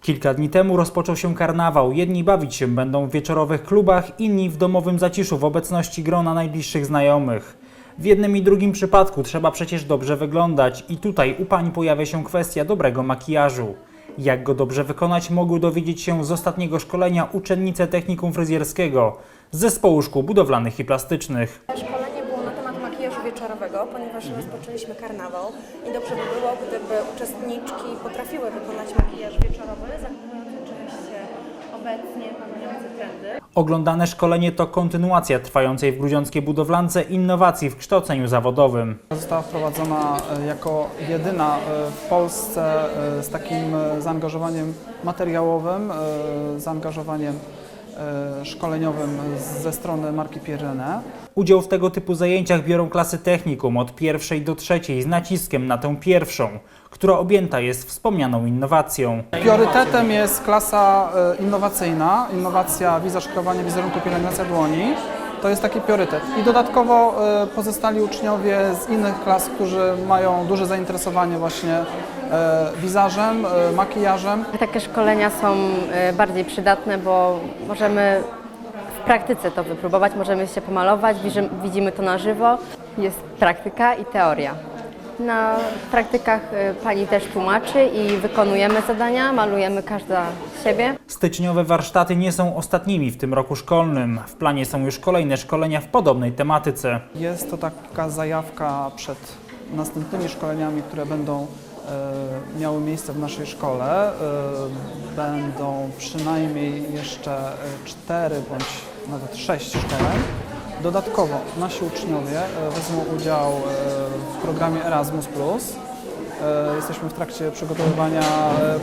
Kilka dni temu rozpoczął się karnawał. Jedni bawić się będą w wieczorowych klubach, inni w domowym zaciszu w obecności grona najbliższych znajomych. W jednym i drugim przypadku trzeba przecież dobrze wyglądać i tutaj u pań pojawia się kwestia dobrego makijażu. Jak go dobrze wykonać mogły dowiedzieć się z ostatniego szkolenia uczennice technikum fryzjerskiego z zespołu szkół budowlanych i plastycznych. Szkolenie było na temat makijażu wieczorowego, ponieważ rozpoczęliśmy karnawał i dobrze by było, gdyby uczestniczki potrafiły wykonać makijaż wieczorowy, zachowując oczywiście obecnie panujące trendy. Oglądane szkolenie to kontynuacja trwającej w grudziąckiej budowlance innowacji w kształceniu zawodowym. Została wprowadzona e, jako jedyna e, w Polsce e, z takim e, zaangażowaniem materiałowym, e, zaangażowaniem szkoleniowym z- ze strony marki Pirene. Udział w tego typu zajęciach biorą klasy technikum od pierwszej do trzeciej z naciskiem na tę pierwszą, która objęta jest wspomnianą innowacją. Priorytetem jest klasa e, innowacyjna, innowacja wizażkowania wizerunku pielęgnacja dłoni. To jest taki priorytet. I dodatkowo e, pozostali uczniowie z innych klas, którzy mają duże zainteresowanie właśnie e, wizażem, e, makijażem. Takie szkolenia są bardziej przydatne, bo możemy w praktyce to wypróbować, możemy się pomalować, widzimy to na żywo. Jest praktyka i teoria. Na praktykach e, pani też tłumaczy i wykonujemy zadania, malujemy każda siebie. Styczniowe warsztaty nie są ostatnimi w tym roku szkolnym. W planie są już kolejne szkolenia w podobnej tematyce. Jest to taka zajawka przed następnymi szkoleniami, które będą e, miały miejsce w naszej szkole. E, będą przynajmniej jeszcze cztery bądź nawet sześć szkoleń. Dodatkowo nasi uczniowie e, wezmą udział e, w programie Erasmus. E, jesteśmy w trakcie przygotowywania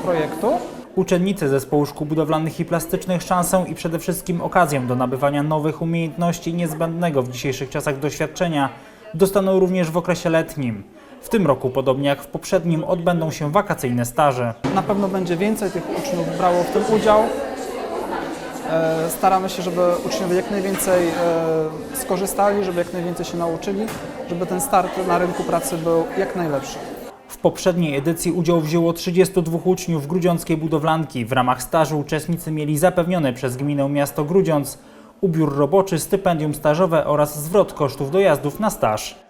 projektu. Uczennice zespołu szkół budowlanych i plastycznych szansą i przede wszystkim okazją do nabywania nowych umiejętności niezbędnego w dzisiejszych czasach doświadczenia dostaną również w okresie letnim. W tym roku, podobnie jak w poprzednim, odbędą się wakacyjne staże. Na pewno będzie więcej tych uczniów brało w tym udział. E, Staramy się, żeby uczniowie jak najwięcej e, skorzystali, żeby jak najwięcej się nauczyli, żeby ten start na rynku pracy był jak najlepszy. W poprzedniej edycji udział wzięło 32 uczniów Grudziąckiej Budowlanki. W ramach stażu uczestnicy mieli zapewnione przez gminę miasto Grudziądz ubiór roboczy, stypendium stażowe oraz zwrot kosztów dojazdów na staż.